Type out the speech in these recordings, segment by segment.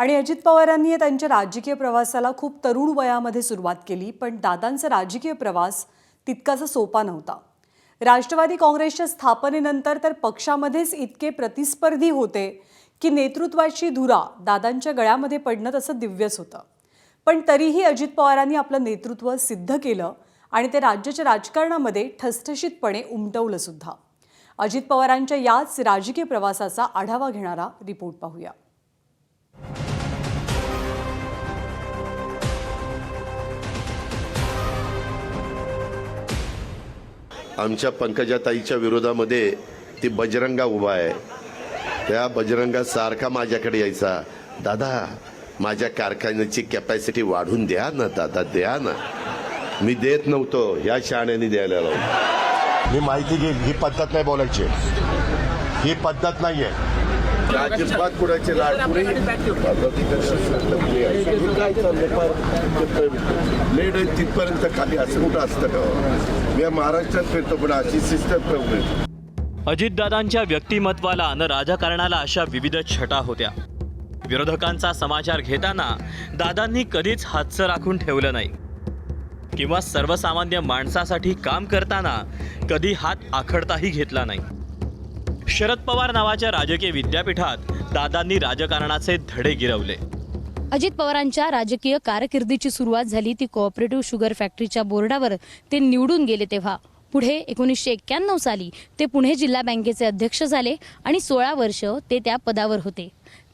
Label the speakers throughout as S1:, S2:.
S1: आणि अजित पवारांनी त्यांच्या राजकीय प्रवासाला खूप तरुण वयामध्ये सुरुवात केली पण दादांचा राजकीय प्रवास तितकासा सोपा नव्हता. राष्ट्रवादी काँग्रेसच्या स्थापनेनंतर तर पक्षामध्येच इतके प्रतिस्पर्धी होते की नेतृत्वाची धुरा दादांच्या गळ्यामध्ये पडणं तसं दिव्यच होतं. पण तरीही अजित पवारांनी आपलं नेतृत्व सिद्ध केलं आणि ते राज्याच्या राजकारणामध्ये ठसठशीतपणे उमटवलं सुद्धा अजित पवारांच्या याच राजकीय प्रवासाचा आढावा घेणारा रिपोर्ट पाहूया.
S2: आमच्या पंकजाताईच्या विरोधामध्ये ती बजरंगा उभा आहे. त्या बजरंगा सारखा माझ्याकडे यायचा. दादा माझ्या कारखान्याची कॅपॅसिटी वाढून द्या ना दादा द्या ना. मी देत नव्हतो ह्या शहाण्याने द्यायला लावून
S3: ही माहिती घे ही पद्धत नाही बोलायची. ही पद्धत नाही आहे
S2: अजिबात कुणाचे लाडपुरे लेट आहे. तिथपर्यंत खाली असं कुठं असतं का? मी महाराष्ट्रात फिरतो पण अशी सिस्टम ठेवली
S4: अजितदादांच्या व्यक्तिमत्वाला आणि राजकारणाला अशा विविध छटा होत्या. विरोधकांचा समाचार घेताना दादांनी कधीच हातचं राखून ठेवलं नाही. किंवा सर्वसामान्य माणसासाठी काम करताना कधी हात आखडताही घेतला नाही. शरद पवार नावाच्या राजकीय विद्यापीठात दादांनी राजकारणाचे धडे गिरवले.
S5: अजित पवारांच्या राजकीय कारकिर्दीची सुरुवात झाली ती कोऑपरेटिव्ह शुगर फॅक्टरीच्या बोर्डावर ते निवडून गेले तेव्हा. पुढे एकोणीसशे एक्क्याण्णव साली ते पुणे जिल्हा बँकेचे अध्यक्ष झाले आणि सोळा वर्ष ते त्या पदावर होते.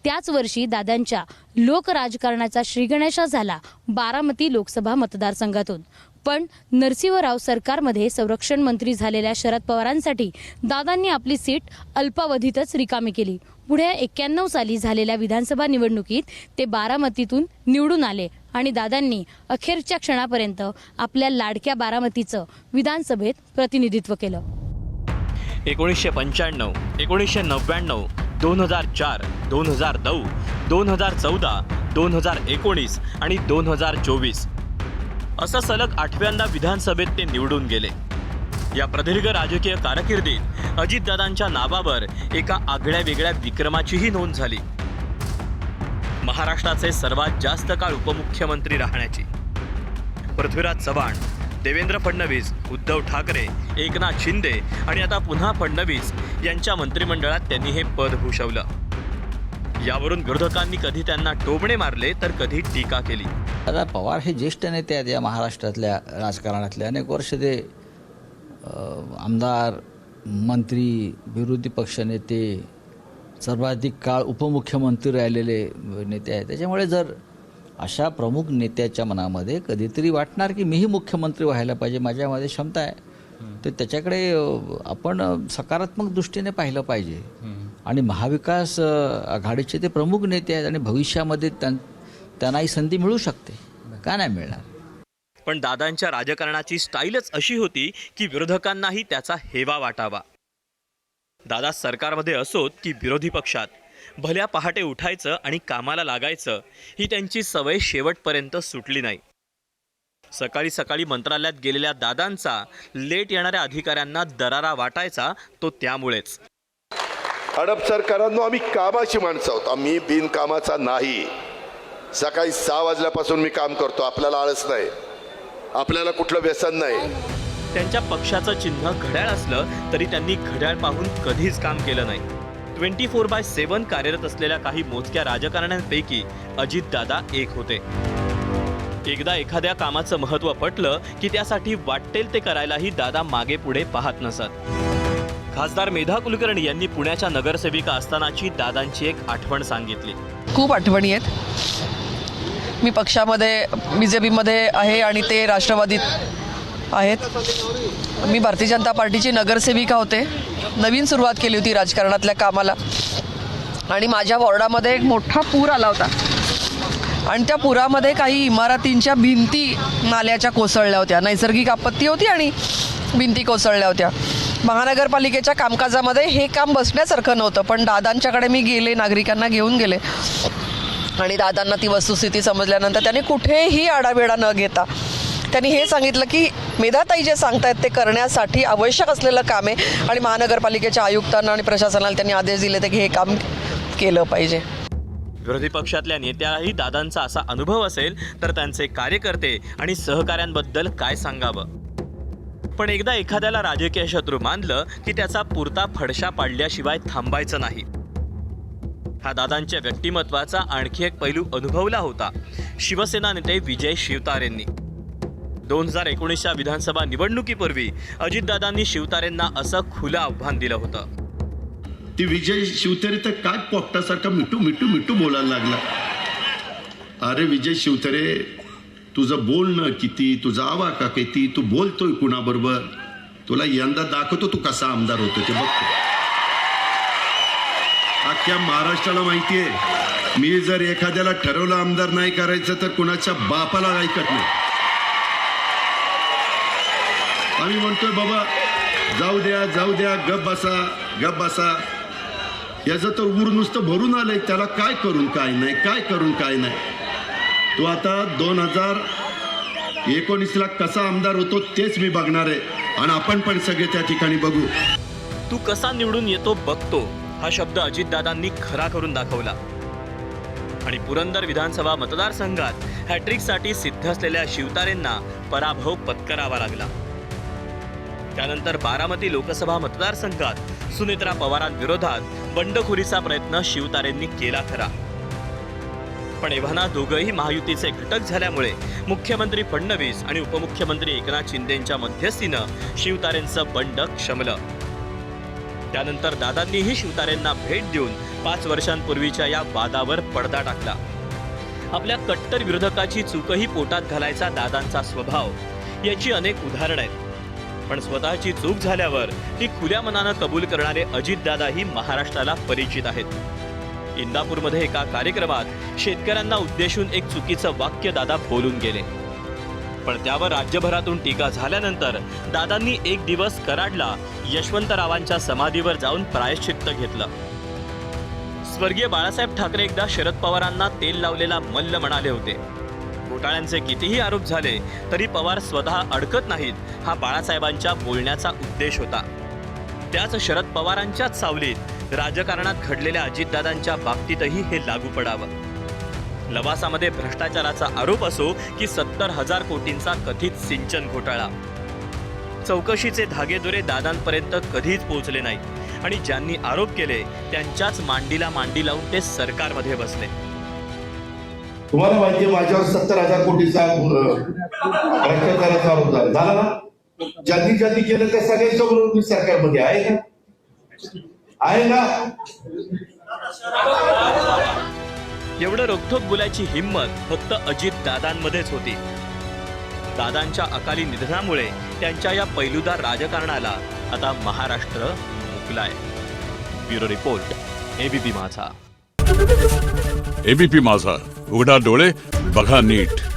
S5: त्याच वर्षी दादांच्या लोकराजकारणाचा श्रीगणेशा झाला बारामती लोकसभा मतदारसंघातून. पण नरसिंहराव सरकारमध्ये संरक्षण मंत्री झालेल्या शरद पवारांसाठी दादांनी आपली सीट अल्पावधीतच रिकामी केली. पुढे एक्क्याण्णव साली झालेल्या विधानसभा निवडणुकीत ते बारामतीतून निवडून आले आणि दादांनी अखेरच्या क्षणापर्यंत आपल्या लाडक्या बारामतीचं विधानसभेत प्रतिनिधित्व केलं.
S4: एकोणीसशे पंच्याण्णव एकोणीसशे नव्याण्णव दोन हजार चार दोन हजार नऊ दोन हजार चौदा दोन हजार एकोणीस आणि दोन हजार चोवीस. असं सलग आठव्यांदा विधानसभेत ते निवडून गेले. या प्रदीर्घ राजकीय कारकिर्दीत अजितदादांच्या नावावर एका आगळ्या वेगळ्या विक्रमाचीही नोंद झाली. महाराष्ट्राचे सर्वात जास्त काळ उपमुख्यमंत्री राहण्याची. पृथ्वीराज चव्हाण देवेंद्र फडणवीस उद्धव ठाकरे एकनाथ शिंदे आणि आता पुन्हा फडणवीस यांच्या मंत्रिमंडळात त्यांनी हे पद भूषवलं. यावरून विरोधकांनी कधी त्यांना टोमणे मारले तर कधी टीका केली.
S6: दादा पवार हे ज्येष्ठ नेते आहेत या महाराष्ट्रातल्या राजकारणातले. अनेक वर्ष ते आमदार मंत्री विरोधी पक्षनेते सर्वाधिक काळ उपमुख्यमंत्री राहिलेले नेते आहेत. त्याच्यामुळे जर अशा प्रमुख नेत्याच्या मनामध्ये कधीतरी वाटणार की मीही मुख्यमंत्री व्हायला पाहिजे माझ्यामध्ये क्षमता आहे. तर त्याच्याकडे आपण सकारात्मक दृष्टीने पाहिलं पाहिजे. आणि महाविकास आघाडीचे ते प्रमुख नेते आहेत आणि भविष्यामध्ये त्यां त्यांना ही संधी मिळू शकते. का नाही मिळणार?
S4: पण दादांच्या राजकारणाची स्टाईलच अशी होती की विरोधकांनाही त्याचा हेवा वाटावा. दादा सरकारमध्ये असोत की विरोधी पक्षात भल्या पहाटे उठायचं आणि कामाला लागायचं ही त्यांची सवय शेवटपर्यंत सुटली नाही. सकाळी सकाळी मंत्रालयात गेलेल्या दादांचा लेट येणाऱ्या अधिकाऱ्यांना दरारा वाटायचा तो त्यामुळेच.
S2: हडप सरकारांनो आम्ही कामाची माणसं आहोत. आम्ही बिनकामाचा नाही. सकाळी सहा वाजल्यापासून मी काम करतो. आपल्याला आळस नाही. आपल्याला कुठलं व्यसन नाही.
S4: त्यांच्या पक्षाचं चिन्ह घड्याळ असलं तरी त्यांनी घड्याळ पाहून कधीच काम केलं नाही. ट्वेंटी फोर बाय सेवन कार्यरत असलेल्या काही मोजक्या राजकारण्यांपैकी अजितदादा एक होते. एकदा एखाद्या कामाचं महत्त्व पटलं की त्यासाठी वाटेल ते करायलाही दादा मागे पुढे पाहत नसत. खासदार मेधा कुलकर्णी यांनी पुण्याच्या नगरसेविका असतानाची दादांची एक आठवण सांगितली.
S7: खूप आठवणी आहेत. मी पक्षामध्ये बी जे पीमध्ये आहे आणि ते राष्ट्रवादीत आहेत. मी भारतीय जनता पार्टीची नगरसेविका होते. नवीन सुरुवात केली होती राजकारणातल्या कामाला. आणि माझ्या वॉर्डामध्ये एक मोठा पूर आला होता. आणि त्या पुरामध्ये काही इमारतींच्या भिंती नाल्याच्या कोसळल्या होत्या. नैसर्गिक आपत्ती होती आणि भिंती कोसळल्या होत्या. महानगरपालिकेच्या कामकाजामध्ये हे काम बसण्यासारखं नव्हतं पण दादांच्याकडे मी गेले नागरिकांना घेऊन गेले. आणि दादांना ती वस्तुस्थिती समजल्यानंतर त्यांनी कुठेही आडावेडा न घेता त्यांनी हे सांगितलं की मेधाताई जे सांगतायत ते करण्यासाठी आवश्यक असलेलं काम आहे आणि महानगरपालिकेच्या आयुक्तांना आणि प्रशासनाला त्यांनी आदेश दिले ते की हे काम केलं पाहिजे.
S4: विरोधी पक्षातल्या नेत्यालाही दादांचा असा अनुभव असेल तर त्यांचे कार्यकर्ते आणि सहकाऱ्यांबद्दल काय सांगावं? पण एकदा एखाद्याला राजकीय शत्रू मानलं की त्याचा पुरता फडशा पाडल्याशिवाय थांबायचं नाही. हा दादांच्या व्यक्तिमत्वाचा आणखी एक पैलू अनुभवला होता. शिवसेना नेते विजय शिवतारेंनी. दोन हजार एकोणीसच्या विधानसभा निवडणुकीपूर्वी अजितदादांनी शिवतारेंना असं खुलं आव्हान दिलं होतं.
S2: ती विजय शिवतरे तर काय पोपटासारखा मिठू मिठू मिठू बोलायला लागला. अरे विजय शिवतरे तुझं बोलणं किती तुझा आवाका किती तू बोलतोय कुणाबरोबर? तुला यंदा दाखवतो तू कसा आमदार होतो ते बघतो. अख्ख्या महाराष्ट्राला माहितीये मी जर एखाद्याला ठरवलं आमदार नाही करायचं तर कुणाच्या बापाला ऐकत नाही. आम्ही म्हणतोय बाबा जाऊ द्या जाऊ द्या गप बसा गप बसा. याचं तर उर नुसतं भरून आलंय त्याला काय करून काय नाही काय करून काय नाही. तो आता दोन हजार एकोणीसला कसा आमदार होतो तेच मी बघणार आहे. आणि आपण पण सगळे त्या ठिकाणी बघू.
S4: तू कसा निवडून येतो बघतो हा शब्द अजितदादांनी खरा करून दाखवला. आणि पुरंदर विधानसभा मतदारसंघात हॅट्रिकसाठी सिद्ध असलेल्या शिवतारेंना पराभव पत्करावा लागला. त्यानंतर बारामती लोकसभा मतदारसंघात सुनेत्रा पवारांविरोधात बंडखोरीचा प्रयत्न शिवतारेंनी केला खरा. पण एव्हाना दोघंही महायुतीचे घटक झाल्यामुळे मुख्यमंत्री फडणवीस आणि उपमुख्यमंत्री एकनाथ शिंदेंच्या मध्यस्थीनं शिवतारेंचं बंड क्षमलं. त्यानंतर दादांनीही शिवतारेंना भेट देऊन पाच वर्षांपूर्वीच्या या वादावर पडदा टाकला. आपल्या कट्टर विरोधकाची चूकही पोटात घालायचा दादांचा स्वभाव याची अनेक उदाहरणं आहेत. पण स्वतःची चूक झाल्यावर ती खुल्या मनानं कबूल करणारे अजितदादाही महाराष्ट्राला परिचित आहेत. इंदापूरमध्ये एका कार्यक्रमात शेतकऱ्यांना उद्देशून एक चुकीचं वाक्य दादा बोलून गेले. पण त्यावर राज्यभरातून टीका झाल्यानंतर दादांनी एक दिवस कराडला यशवंतरावांच्या समाधीवर जाऊन प्रायश्चित्त घेतलं. स्वर्गीय बाळासाहेब ठाकरे एकदा शरद पवारांना तेल लावलेला मल्ल म्हणाले होते. घोटाळ्यांचे कितीही आरोप झाले तरी पवार स्वतः अडकत नाहीत हा बाळासाहेबांच्या बोलण्याचा उद्देश होता. त्याच शरद पवारांच्याच सावलीत राजकारणात घडलेल्या अजितदादांच्या बाबतीतही हे लागू पडावं. लवासामध्ये भ्रष्टाचाराचा आरोप असो की सत्तर हजार कोटींचा कथित सिंचन घोटाळा. चौकशीचे धागेदोरे दादांपर्यंत कधीच पोहोचले नाहीत आणि ज्यांनी आरोप केले त्यांच्याच मांडीला मांडी लावून ते सरकारमध्ये बसले.
S3: तुम्हाला माहितीये माझ्यावर सत्तर हजार कोटीचा भ्रष्टाचाराचा आरोप झाला. ना? ज्यांनी ज्यांनी केलं त्या सगळ्यांच्या बरोबर सरकारमध्ये आहे का आहे ना?
S4: एवढं रोखोक बोलायची हिंमत फक्त अजित दादांमध्येच होती. दादांच्या अकाली निधनामुळे त्यांच्या या पैलूदार राजकारणाला आता Maharashtra मुकलाय. Bureau report ABP Majha.
S8: ABP Majha. उघडा डोळे बघा नीट.